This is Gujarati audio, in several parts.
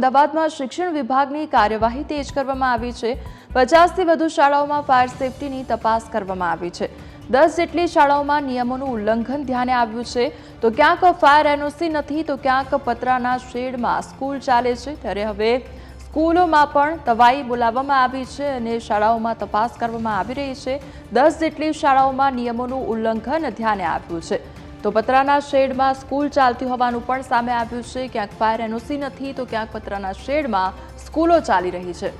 અમદાવાદમાં શિક્ષણ વિભાગની કાર્યવાહી તેજ કરવામાં આવી છે. પચાસથી વધુ શાળાઓમાં ફાયર સેફટીની તપાસ કરવામાં આવી છે. દસ જેટલી શાળાઓમાં નિયમોનું ઉલ્લંઘન ધ્યાને આવ્યું છે. તો ક્યાંક ફાયર એનઓસી નથી, તો ક્યાંક પતરાના શેડમાં સ્કૂલ ચાલે છે. ત્યારે હવે સ્કૂલોમાં પણ તવાઈ બોલાવવામાં આવી છે અને શાળાઓમાં તપાસ કરવામાં આવી રહી છે. દસ જેટલી શાળાઓમાં નિયમોનું ઉલ્લંઘન ધ્યાને આવ્યું છે. તો પતરાના શેડમાં સ્કૂલ ચાલતી હોવાનું પણ સામે આવ્યું છે. ક્યાંક ફાયર એનઓસી નથી, તો ક્યાંક પતરાના શેડમાં સ્કૂલો ચાલી રહી છે.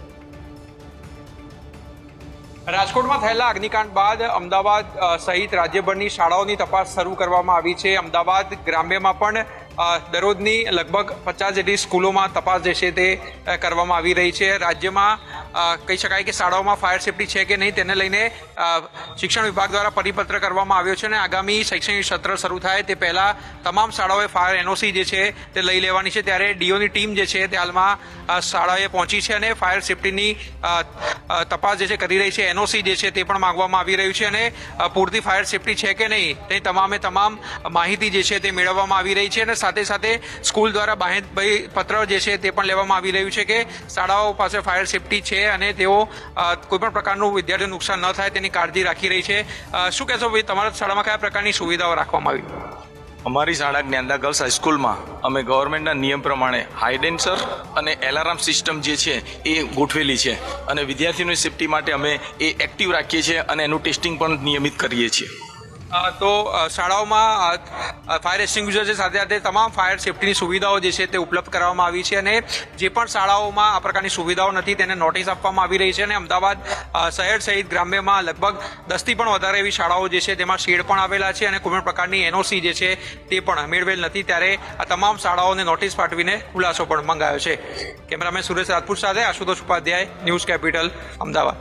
રાજકોટમાં થયેલા અગ્નિકાંડ બાદ અમદાવાદ સહિત રાજ્યભરની શાળાઓની તપાસ શરૂ કરવામાં આવી છે. અમદાવાદ ગ્રામ્યમાં પણ દરરોજની લગભગ પચાસ જેટલી સ્કૂલોમાં તપાસ જે છે તે કરવામાં આવી રહી છે. રાજ્યમાં કહી શકાય કે શાળાઓમાં ફાયર સેફટી છે કે નહીં તેને લઈને શિક્ષણ વિભાગ દ્વારા પરિપત્ર કરવામાં આવ્યો છે અને આગામી શૈક્ષણિક સત્ર શરૂ થાય તે પહેલાં તમામ શાળાઓએ ફાયર એનઓસી જે છે તે લઈ લેવાની છે. ત્યારે ડીઓની ટીમ જે છે તે હાલમાં શાળાએ પહોંચી છે અને ફાયર સેફટીની તપાસ જે છે કરી રહી છે. એનઓસી જે છે તે પણ માંગવામાં આવી રહ્યું છે અને પૂરતી ફાયર સેફટી છે કે નહીં તે તમામે તમામ માહિતી જે છે તે મેળવવામાં આવી રહી છે અને સાથે સાથે સ્કૂલ દ્વારા બાહેંધભાઈ પત્ર જે છે તે પણ લેવામાં આવી રહ્યું છે કે શાળાઓ પાસે ફાયર સેફટી છે અને તેઓ કોઈપણ પ્રકારનું વિદ્યાર્થીઓને નુકસાન ન થાય તેની કાળજી રાખી રહી છે. શું કહેશો ભાઈ, તમારા શાળામાં કયા પ્રકારની સુવિધાઓ રાખવામાં આવી? અમારી શાળા જ્ઞાનદા ગર્લ્સ હાઈસ્કૂલમાં અમે ગવર્મેન્ટના નિયમ પ્રમાણે હાઇડેન્સર અને એલાર્મ સિસ્ટમ જે છે એ ગોઠવેલી છે. અને વિદ્યાર્થીઓની સેફટી માટે અમે એ એક્ટિવ રાખીએ છીએ અને એનું ટેસ્ટિંગ પણ નિયમિત કરીએ છીએ. તો શાળાઓમાં ફાયર એક્સટિંગ્યુશર છે સાથે સાથે તમામ ફાયર સેફટીની સુવિધાઓ જે છે તે ઉપલબ્ધ કરવામાં આવી છે અને જે પણ શાળાઓમાં આ પ્રકારની સુવિધાઓ નથી તેને નોટિસ આપવામાં આવી રહી છે અને અમદાવાદ શહેર સહિત ગ્રામ્યમાં લગભગ દસથી પણ વધારે એવી શાળાઓ જે છે તેમાં શેડ પણ આવેલા છે અને કોઈપણ પ્રકારની એનઓસી જે છે તે પણ મેળવેલ નથી. ત્યારે આ તમામ શાળાઓને નોટિસ પાઠવીને ખુલાસો પણ મંગાયો છે. કેમેરામેન સુરેશ રાજપૂત સાથે આશુતોષ ઉપાધ્યાય, ન્યૂઝ કેપિટલ, અમદાવાદ.